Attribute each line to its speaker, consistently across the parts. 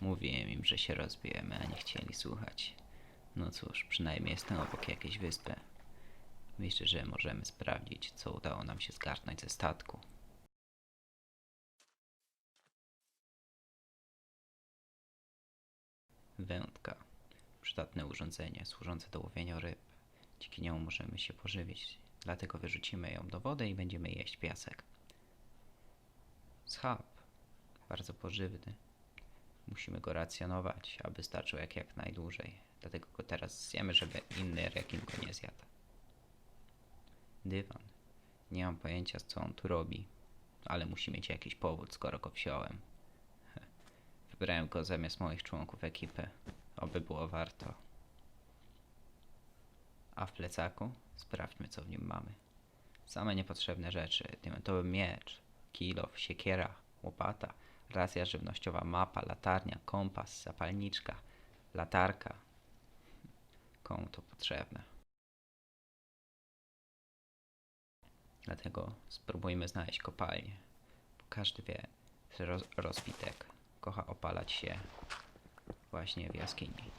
Speaker 1: Mówiłem im, że się rozbijemy, a nie chcieli słuchać. No cóż, przynajmniej jestem obok jakiejś wyspy. Myślę, że możemy sprawdzić, co udało nam się zgarnąć ze statku. Wędka. Przydatne urządzenie służące do łowienia ryb. Dzięki niemu możemy się pożywić, dlatego wyrzucimy ją do wody i będziemy jeść piasek. Schab. Bardzo pożywny. Musimy go racjonować, aby starczył jak, jak najdłużej. Dlatego go teraz zjemy, żeby inny rekin go nie zjadł. Dywan. Nie mam pojęcia, co on tu robi, ale musi mieć jakiś powód, skoro go wziąłem. Wybrałem go zamiast moich członków ekipy. Oby było warto. A w plecaku? Sprawdźmy, co w nim mamy. Same niepotrzebne rzeczy. Diamentowy miecz, kilof, siekiera, łopata, racja żywnościowa, mapa, latarnia, kompas, zapalniczka, latarka. Komu to potrzebne? Dlatego spróbujmy znaleźć kopalnię. Bo każdy wie, że roz, rozbitek kocha opalać się właśnie w jaskini.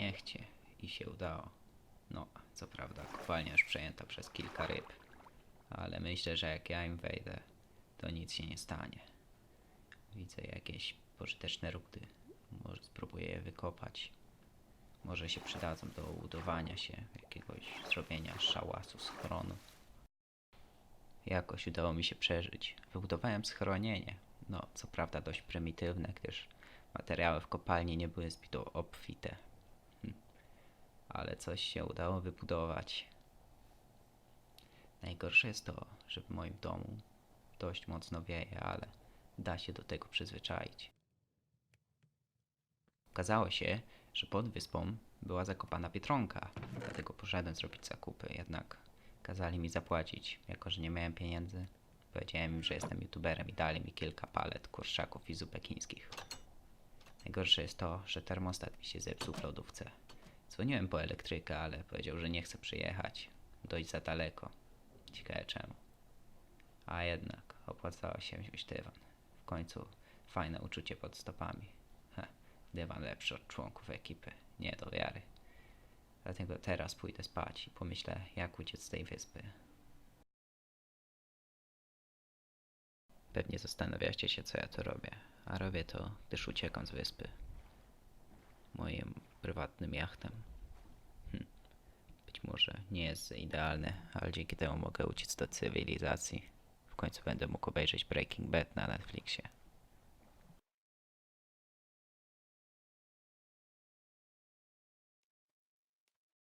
Speaker 1: A niech cię. I się udało. No, co prawda, kopalnia już przejęta przez kilka ryb. Ale myślę, że jak ja im wejdę, to nic się nie stanie. Widzę jakieś pożyteczne rudy. Może spróbuję je wykopać. Może się przydadzą do budowania się, jakiegoś zrobienia szałasu, schronu. Jakoś udało mi się przeżyć. Wybudowałem schronienie. No, co prawda dość prymitywne, gdyż materiały w kopalni nie były zbyt obfite. Ale coś się udało wybudować. Najgorsze jest to, że w moim domu dość mocno wieje, ale da się do tego przyzwyczaić. Okazało się, że pod wyspą była zakopana biedronka, dlatego poszedłem zrobić zakupy, jednak kazali mi zapłacić, jako że nie miałem pieniędzy. Powiedziałem im, że jestem youtuberem i dali mi kilka palet kurczaków i zup pekińskich. Najgorsze jest to, że termostat mi się zepsuł w lodówce. Dzwoniłem po elektryka, ale powiedział, że nie chce przyjechać. Dość za daleko. Ciekawe czemu. A jednak opłacało się wziąć dywan. W końcu fajne uczucie pod stopami. Heh, dywan lepszy od członków ekipy. Nie do wiary. Dlatego teraz pójdę spać i pomyślę, jak uciec z tej wyspy. Pewnie zastanawiacie się, co ja tu robię. A robię to, gdyż uciekam z wyspy. Moim prywatnym jachtem. Hm. Być może nie jest idealne, ale dzięki temu mogę uciec do cywilizacji. W końcu będę mógł obejrzeć Breaking Bad na Netflixie.